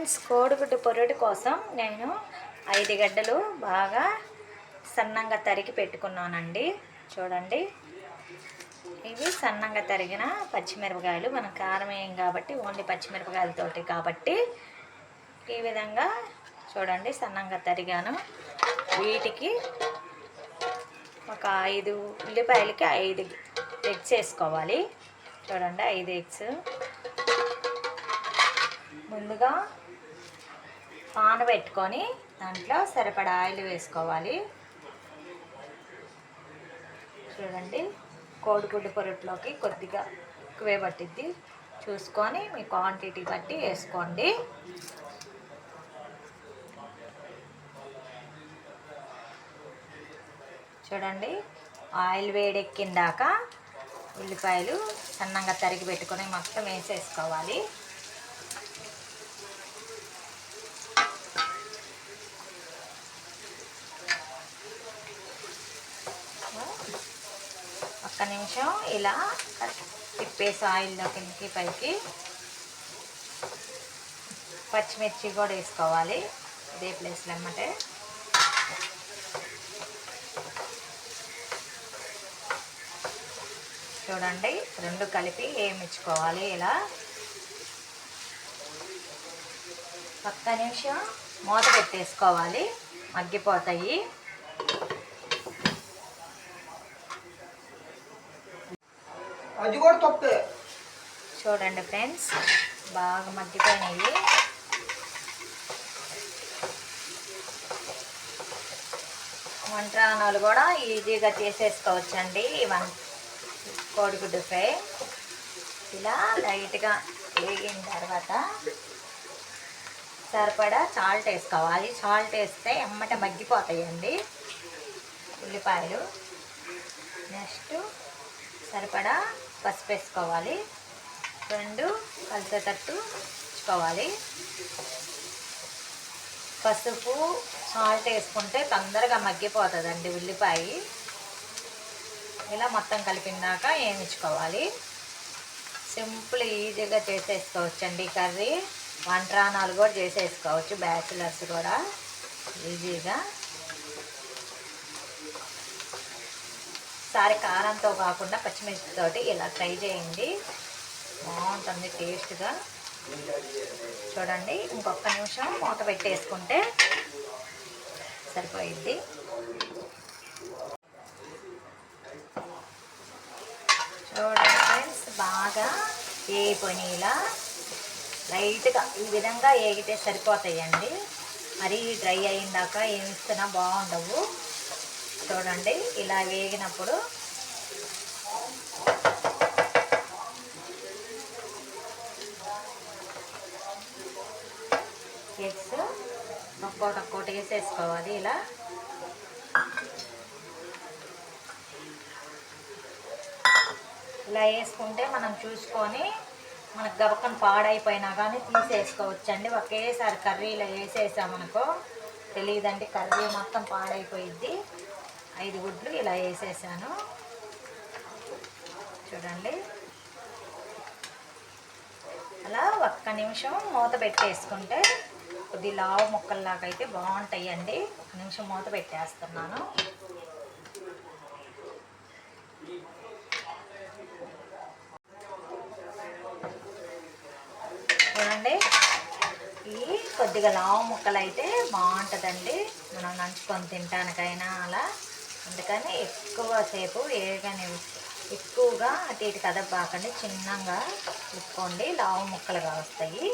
Friends కోడిగుడ్డు పొరటి కోసం నేను ఐదు గడ్డలు బాగా సన్నంగా తరిగి పెట్టుకున్నానండి. చూడండి. ఇవి సన్నంగా తరిగిన పచ్చిమిరపకాయలు. మనం కారం వేయం కాబట్టి ఓన్లీ పచ్చిమిరపకాయలతోటి కాబట్టి ఈ విధంగా చూడండి సన్నంగా తరిగాను. వీటికి ఒక ఐదు ఉల్లిపాయలకి ఐదు ఎగ్స్ వేసుకోవాలి. చూడండి ఐదు ఎగ్స్. ముందుగా పాన పెట్టుకొని దాంట్లో సరిపడా ఆయిల్ వేసుకోవాలి. చూడండి కోడిగుడ్డు పొరట్లోకి కొద్దిగా ఎక్కువే పట్టిద్ది. చూసుకొని మీ క్వాంటిటీ బట్టి వేసుకోండి. చూడండి ఆయిల్ వేడెక్కిందాక ఉల్లిపాయలు సన్నంగా తరిగి పెట్టుకొని మొత్తం వేసేసుకోవాలి. ఒక్క నిమిషం ఇలా తిప్పేసి ఆయిల్లో కిందకి పైకి పచ్చిమిర్చి కూడా వేసుకోవాలి. ఇదే ప్లేస్లో అన్నమాట. చూడండి రెండు కలిపి వేయించుకోవాలి ఇలా. పక్క నిమిషం మూత పెట్టేసుకోవాలి. మగ్గిపోతాయి. అది కూడా తప్పే. చూడండి ఫ్రెండ్స్ బాగా మగ్గిపోయినాయి. వంటరానాలు కూడా ఈజీగా చేసేసుకోవచ్చండి. వన్ కోడిగుడ్డు ఫ్రై. ఇలా లైట్గా వేగిన తర్వాత సరిపడా సాల్ట్ వేసుకోవాలి. సాల్ట్ వేస్తే ఎమ్మట మగ్గిపోతాయండి. ఉల్లిపాయలు. నెక్స్ట్ సరిపడా పసుపు వేసుకోవాలి. రెండు కలిసేటట్టు ఉంచుకోవాలి. పసుపు సాల్ట్ వేసుకుంటే తొందరగా మగ్గిపోతుందండి ఉల్లిపాయ. ఇలా మొత్తం కలిపినాక వేయించుకోవాలి సింపుల్ ఈజీగా చేసేసుకోవచ్చండి కర్రీ. వంటరానాలు కూడా చేసేసుకోవచ్చు బ్యాచిలర్స్ కూడా. ఈజీగా. సారి కారంతో కాకుండా పచ్చిమిర్చితోటి ఇలా ట్రై చేయండి. బాగుంటుంది టేస్ట్గా. చూడండి ఇంకొక నిమిషం మూత పెట్టేసుకుంటే సరిపోయిద్ది చూడండి ఫ్రెండ్స్ బాగా వేగిపోయి ఇలా లైట్గా ఈ విధంగా వేగితే సరిపోతాయండి. మరీ డ్రై అయిందాక వేయిస్తున్నా బాగుండవు. చూడండి ఇలా వేగినప్పుడు. ఎగ్స్ ఒక్కోటి ఒక్కోటి వేసేసుకోవాలి ఇలా. ఇలా వేసుకుంటే మనం చూసుకొని మనకు గబకం పాడైపోయినా కానీ తీసేసుకోవచ్చండి. ఒకేసారి కర్రీ ఇలా వేసేసామనుకో తెలియదండి కర్రీ మొత్తం పాడైపోయిద్ది. ఐదు గుడ్లు ఇలా వేసేసాను. చూడండి. అలా ఒక్క నిమిషం మూత పెట్టేసుకుంటే కొద్ది లావు ముక్కల్లాగా అయితే బాగుంటాయండి. ఒక నిమిషం మూత పెట్టేస్తున్నాను. చూడండి. ఈ కొద్దిగా లావు ముక్కలు అయితే బాగుంటుందండి. మనం నంచుకొని తినటానికైనా అలా. అందుకని ఎక్కువసేపు వేగని ఎక్కువగా అటు ఇటు కదపాకండి చిన్నగా ఉప్పుకోండి లావు ముక్కలుగా వస్తాయి.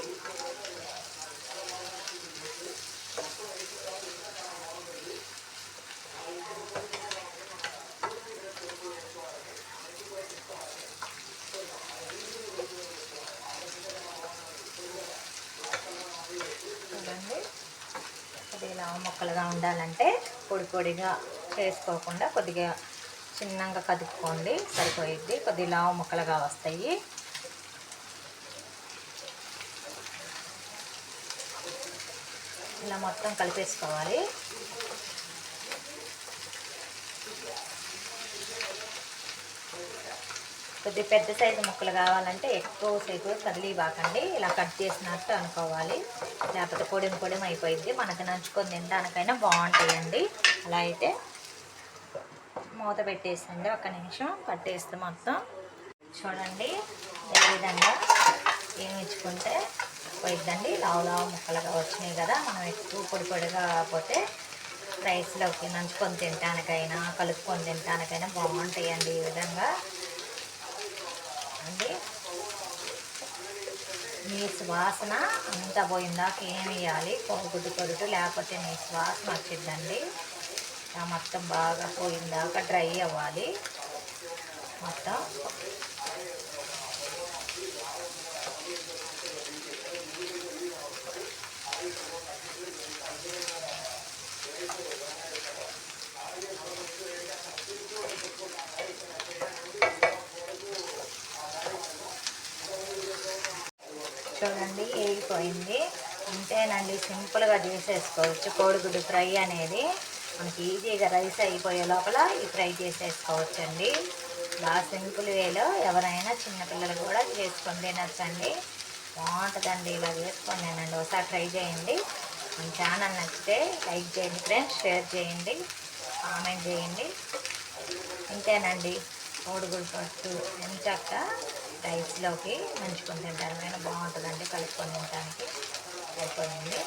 చూడండి. అది లావు ముక్కలుగా ఉండాలంటే పొడి పొడిగా వేసుకోకుండా కొద్దిగా చిన్నగా కదుపుకోండి. సరిపోయిద్ది. కొద్దిగా లావు ముక్కలుగా వస్తాయి. ఇలా మొత్తం కలిపేసుకోవాలి. కొద్ది పెద్ద సైజు ముక్కలు కావాలంటే ఎక్కువ సేపు కదిలిబాకండి ఇలా కట్ చేసినట్టు అనుకోవాలి. లేకపోతే పొడిం పొడిం అయిపోయింది మనకు నంచుకొని తినడానికైనా బాగుంటాయండి. అలా అయితే మూత పెట్టేసండి ఒక నిమిషం పట్టేస్తే మొత్తం. చూడండి ఏ విధంగా వేయించుకుంటే పోయిద్దండి. లావు లావు ముక్కలుగా వచ్చినాయి కదా. మనం ఎక్కువ పొడి పొడిగా కాకపోతే రైస్లోకి నంచుకొని తినటానికైనా కలుపుకొని తినటానికైనా బాగుంటాయండి ఈ విధంగా. అండి మీ సువాసన అంతా పోయిందాక ఏమి వేయాలి? పొగుడు కొడుకు లేకపోతే మీ సువాసన వచ్చిందండి మొత్తం బాగా పోయిందాక డ్రై అవ్వాలి. మొత్తం. చూడండి వేగిపోయింది అంతేనండి సింపుల్గా చేసేసుకోవచ్చు కోడిగుడ్డు ఫ్రై అనేది. మనకి ఈజీగా రైస్ అయిపోయే లోపల ఈ ఫ్రై చేసేసుకోవచ్చు అండి బాగా సింపుల్ వేలో ఎవరైనా చిన్నపిల్లలు కూడా చేసుకొని తినచ్చండి. బాగుంటుందండి ఇలా చేసుకొని తినండి. ఒకసారి ట్రై చేయండి. మీ ఛానల్ నచ్చితే లైక్ చేయండి ఫ్రెండ్స్ షేర్ చేయండి కామెంట్ చేయండి. ఇంతేనండి. కోడిగుడ్డు పట్టు ఎంచక్క రైస్లోకి నంచుకొని తింటారు. బాగుంటుందండి కలుపుకొని తినడానికి అయిపోయింది